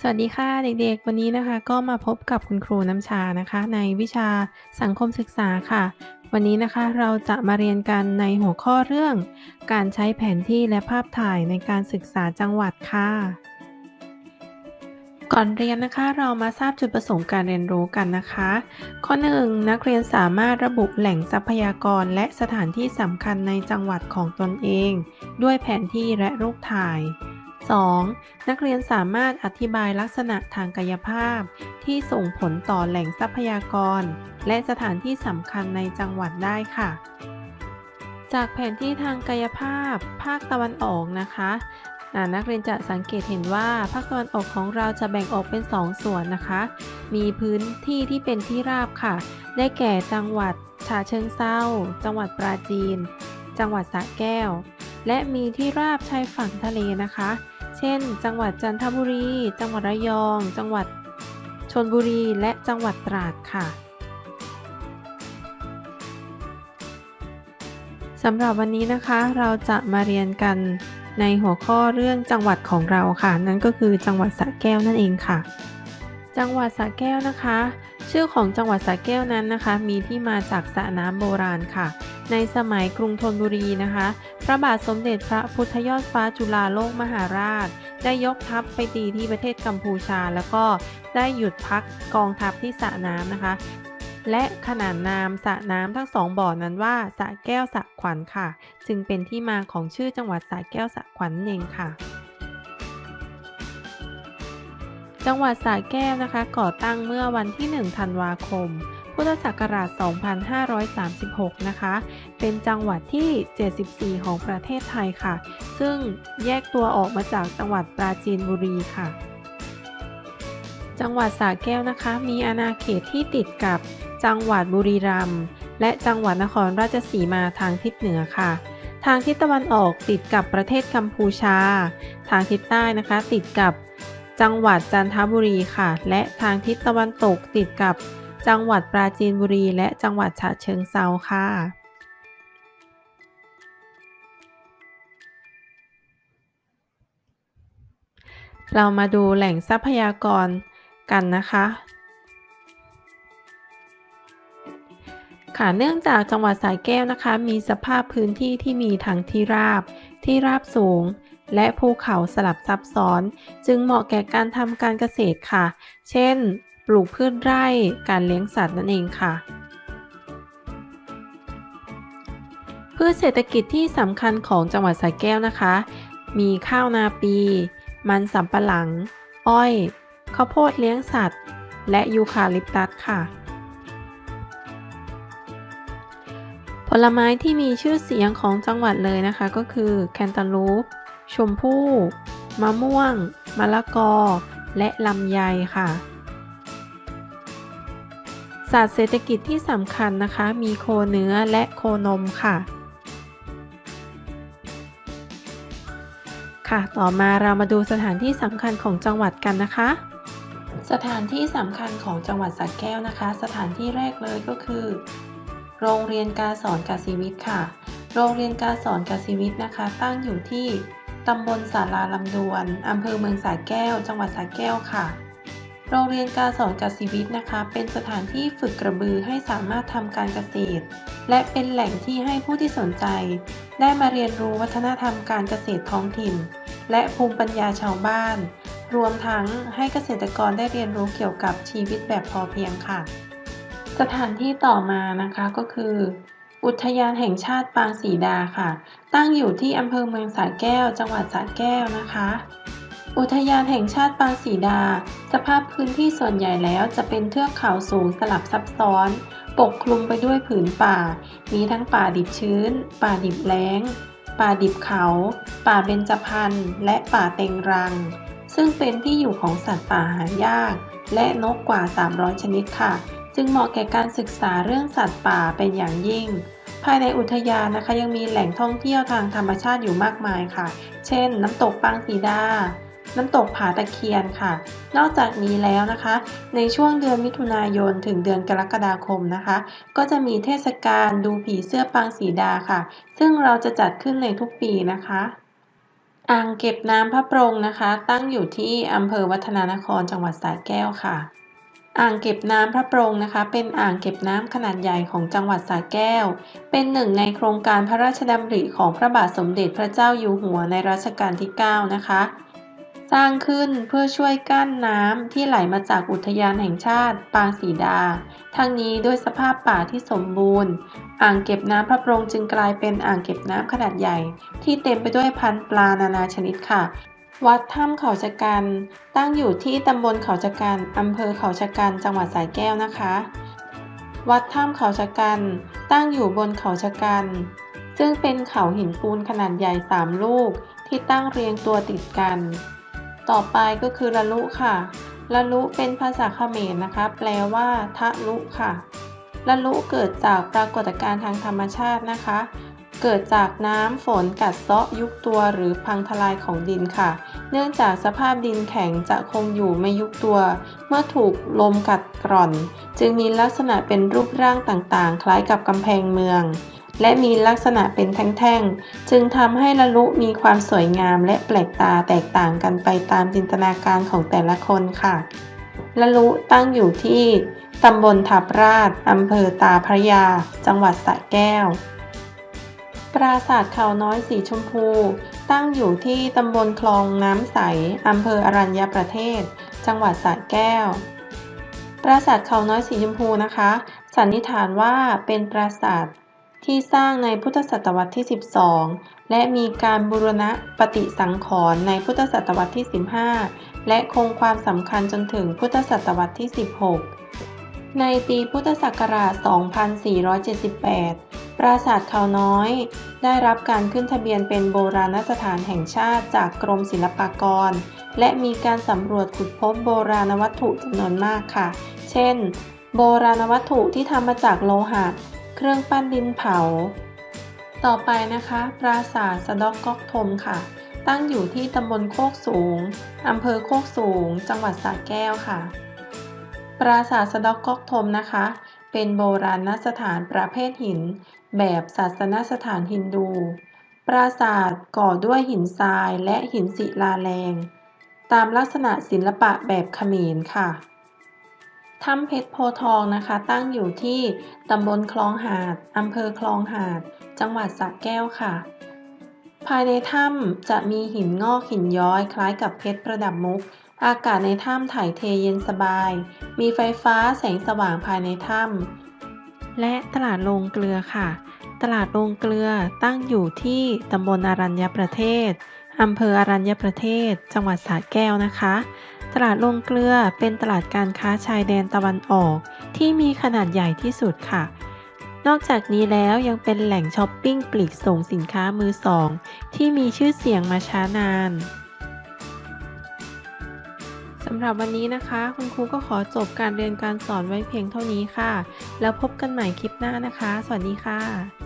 สวัสดีค่ะเด็กๆ วันนี้นะคะก็มาพบกับคุณครูน้ำชานะคะ ในวิชาสังคมศึกษาค่ะ วันนี้นะคะเราจะมาเรียนกันในหัวข้อเรื่อง การใช้แผนที่และภาพถ่ายในการศึกษาจังหวัดค่ะ ก่อนเรียนนะคะเรามาทราบจุดประสงค์การเรียนรู้กันนะคะ ข้อ 1 นักเรียนสามารถระบุแหล่งทรัพยากรและสถานที่สำคัญในจังหวัดของตนเอง ด้วยแผนที่และรูปถ่าย 2. นักเรียนสามารถอธิบายลักษณะทางกายภาพ ที่ส่งผลต่อแหล่งทรัพยากร และสถานที่สำคัญในจังหวัดได้ค่ะ จากแผนที่ทางกายภาพ ภาคตะวันออกนะคะนักเรียนจะสังเกตเห็นว่าภาคตะวันออกของเราจะแบ่งออกเป็น 2ส่วนนะคะ มีพื้นที่ที่เป็นที่ราบค่ะ ได้แก่จังหวัดฉะเชิงเซาจังหวัดปราจีน จังหวัดสระแก้ว และมีที่ราบชายฝั่งทะเลนะคะ เช่น จังหวัดจันทบุรี จังหวัดระยอง จังหวัดชนบุรี และจังหวัดตราดค่ะสำหรับวันนี้นะคะเราจะมาเรียนกันในหัวข้อเรื่องจังหวัดของเราค่ะ นั่นก็คือจังหวัดสระแก้วนั่นเองค่ะ จังหวัดสระแก้วนะคะ ชื่อของจังหวัดสระแก้วนั้นนะคะ มีที่มาจากสระน้ำโบราณค่ะ ในสมัยกรุงธนบุรีนะคะ พระบาทสมเด็จพระพุทธยอดฟ้าจุฬาโลกมหาราช ได้ยกทัพไปตีที่ประเทศกัมพูชา แล้วก็ได้หยุดพักกองทัพที่สระน้ำนะคะ และขนานนามสระน้ำทั้งสองบ่อนั้นว่าสระแก้วสระขวัญค่ะ จึงเป็นที่มาของชื่อจังหวัดสระแก้วสระขวัญนั่นเองค่ะจังหวัดสระแก้วนะคะ ก่อตั้งเมื่อวันที่ 1 ธันวาคม พุทธศักราช 2536 นะคะ เป็นจังหวัดที่ 74 ของประเทศไทยค่ะ ซึ่งแยกตัวออกมาจากจังหวัดปราจีนบุรีค่ะ จังหวัดสระแก้วนะคะ มีอาณาเขตที่ติดกับจังหวัดบุรีรัมย์และจังหวัดนครราชสีมาทางทิศเหนือค่ะ ทางทิศตะวันออกติดกับประเทศกัมพูชา ทางทิศใต้นะคะติดกับจังหวัดจันทบุรีค่ะ และทางทิศตะวันตกติดกับ จังหวัดปราจีนบุรี และจังหวัดฉะเชิงเซาค่ะ เรามาดูแหล่งทรัพยากรกันนะคะ ค่ะเนื่องจากจังหวัดสระแก้วนะคะ มีสภาพพื้นที่ที่มีทั้งที่ราบ ที่ราบสูงและภูเขาสลับซับซ้อน จึงเหมาะแก่การทำการเกษตรค่ะ เช่น ปลูกพืชไร่ การเลี้ยงสัตว์นั่นเองค่ะ พืชเศรษฐกิจที่สำคัญของจังหวัดสระแก้วนะคะ มีข้าวนาปี มันสำปะหลัง อ้อย ข้าวโพดเลี้ยงสัตว์ และยูคาลิปตัสค่ะ ผลไม้ที่มีชื่อเสียงของจังหวัดเลยนะคะก็คือแคนตาลูป ชมพู่ มะม่วง มะละกอ และลำไยค่ะ สัตว์เศรษฐกิจที่สำคัญนะคะ มีโคเนื้อและโคนมค่ะ ค่ะ ต่อมาเรามาดูสถานที่สำคัญของจังหวัดกันนะคะ สถานที่สำคัญของจังหวัดสระแก้วนะคะ สถานที่แรกเลยก็คือ โรงเรียนการสอนกสิวิทย์ค่ะ โรงเรียนการสอนกสิวิทย์นะคะ ตั้งอยู่ที่ตำบลสาราลำดวนอำเภอเมืองสระแก้ว จังหวัดสระแก้วค่ะ โรงเรียนการสอนกสิวิทย์นะคะ เป็นสถานที่ฝึกกระบือให้สามารถทำการเกษตร และเป็นแหล่งที่ให้ผู้ที่สนใจ ได้มาเรียนรู้วัฒนธรรมการเกษตรท้องถิ่น และภูมิปัญญาชาวบ้าน รวมทั้งให้เกษตรกรได้เรียนรู้เกี่ยวกับชีวิตแบบพอเพียงค่ะ สถานที่ต่อมานะคะก็คือ อุทยานแห่งชาติปางสีดาค่ะ ตั้งอยู่ที่อำเภอเมืองสระแก้ว จังหวัดสระแก้วนะคะ อุทยานแห่งชาติปางสีดา สภาพพื้นที่ส่วนใหญ่แล้วจะเป็นเทือกเขาสูงสลับซับซ้อน ปกคลุมไปด้วยผืนป่า มีทั้งป่าดิบชื้น ป่าดิบแล้ง ป่าดิบเขา ป่าเบญจพรรณและป่าเต็งรัง ซึ่งเป็นที่อยู่ของสัตว์ป่าหายาก และนกกว่า 300 ชนิดค่ะ จึงเหมาะแก่การศึกษาเรื่องสัตว์ป่าเป็นอย่างยิ่งภายในอุทยานนะคะยังมีแหล่งท่องเที่ยวทางธรรมชาติอยู่มากมายค่ะ เช่น น้ำตกปางสีดา น้ำตกผาตะเคียนค่ะ นอกจากนี้แล้วนะคะ ในช่วงเดือนมิถุนายนถึงเดือนกรกฎาคมนะคะ ก็จะมีเทศกาลดูผีเสื้อปางสีดาค่ะ ซึ่งเราจะจัดขึ้นในทุกปีนะคะอ่างเก็บน้ำพระปรงนะคะ ตั้งอยู่ที่อำเภอวัฒนานครจังหวัดสระแก้วค่ะ อ่างเก็บน้ำพระปรงนะคะ เป็นอ่างเก็บน้ำขนาดใหญ่ของจังหวัดสระแก้ว เป็นหนึ่งในโครงการพระราชดำริของพระบาทสมเด็จพระเจ้าอยู่หัวในรัชกาลที่ 9 นะคะ สร้างขึ้นเพื่อช่วยกั้นน้ำที่ไหลมาจากอุทยานแห่งชาติปางสีดา ทั้งนี้ด้วยสภาพป่าที่สมบูรณ์ อ่างเก็บน้ำพระปรงจึงกลายเป็นอ่างเก็บน้ำขนาดใหญ่ ที่เต็มไปด้วยพันธุ์ปลานานาชนิดค่ะ วัดถ้ำเขาชะกัน ตั้งอยู่ที่ตำบลเขาชะกันอำเภอเขาชะกันจังหวัดสระแก้วนะคะ วัดถ้ำเขาชะกัน ตั้งอยู่บนเขาชะกัน ซึ่งเป็นเขาหินปูนขนาดใหญ่สามลูกที่ตั้งเรียงตัวติดกัน ต่อไปก็คือละลุค่ะ ละลุเป็นภาษาเขมรนะคะ แปลว่าทะลุค่ะ ละลุเกิดจากปรากฏการณ์ทางธรรมชาตินะคะ เกิดจากน้ำฝนกัดเซาะยุบตัวหรือพังทลายของดินค่ะ เนื่องจากสภาพดินแข็งจะคงอยู่ไม่ยุบตัว เมื่อถูกลมกัดกร่อน จึงมีลักษณะเป็นรูปร่างต่างๆ คล้ายกับกำแพงเมือง และมีลักษณะเป็นแท่งๆ จึงทำให้ละลุมีความสวยงามและแปลกตาแตกต่างกันไปตามจินตนาการของแต่ละคนค่ะ ละลุตั้งอยู่ที่ตำบลทับราชอำเภอตาพระยา จังหวัดสระแก้ว ปราสาทเขาน้อยสีชมพู ตั้งอยู่ที่ตำบลคลองน้ำใสอำเภออรัญญประเทศ จังหวัดสระแก้ว ปราสาทเขาน้อยสีชมพูนะคะ สันนิษฐานว่าเป็นปราสาท ที่สร้างในพุทธศตวรรษที่ 12 และมีการบูรณะปฏิสังขรณ์ในพุทธศตวรรษที่ 15 และคงความสำคัญจนถึงพุทธศตวรรษที่ 16 ในปีพุทธศักราช 2478 ปราสาทเขาน้อย ได้รับการขึ้นทะเบียนเป็นโบราณสถานแห่งชาติจากกรมศิลปากร และมีการสำรวจขุดพบโบราณวัตถุจำนวนมากค่ะ เช่น โบราณวัตถุที่ทำมาจากโลหะ เครื่องปั้นดินเผา ต่อไปนะคะ ปราสาทสะดอกกอกทมค่ะ ตั้งอยู่ที่ตำบลโคกสูงอำเภอโคกสูง จังหวัดสระแก้วค่ะ ปราสาทสะดอกกอกทมนะคะ เป็นโบราณสถานประเภทหิน แบบศาสนสถานฮินดู ปราสาทก่อด้วยหินทรายและหินศิลาแรง ตามลักษณะศิลปะแบบเขมรค่ะ ถ้ำเพชรโพทองนะคะ ตั้งอยู่ที่ตำบลคลองหาดอำเภอคลองหาด จังหวัดสระแก้วค่ะ ภายในถ้ำจะมีหินงอกหินย้อยคล้ายกับเพชรประดับมุก อากาศในถ้ำถ่ายเทเย็นสบาย มีไฟฟ้าแสงสว่างภายในถ้ำและตลาดโรงเกลือค่ะ ตลาดโรงเกลือตั้งอยู่ที่ตำบลอารัญญประเทศอำเภออารัญญประเทศ จังหวัดสระแก้วนะคะ ลาดโรงเกลือเป็นตลาดการค้าชายแดนตะวันออก ที่มีขนาดใหญ่ที่สุดค่ะ นอกจากนี้แล้วยังเป็นแหล่งช้อปปิ้งปลีกส่งสินค้ามือสอง ที่มีชื่อเสียงมาช้านานสำหรับวันนี้นะคะ คุณครูก็ขอจบการเรียนการสอนไว้เพียงเท่านี้ค่ะ แล้วพบกันใหม่คลิปหน้านะคะ สวัสดีค่ะ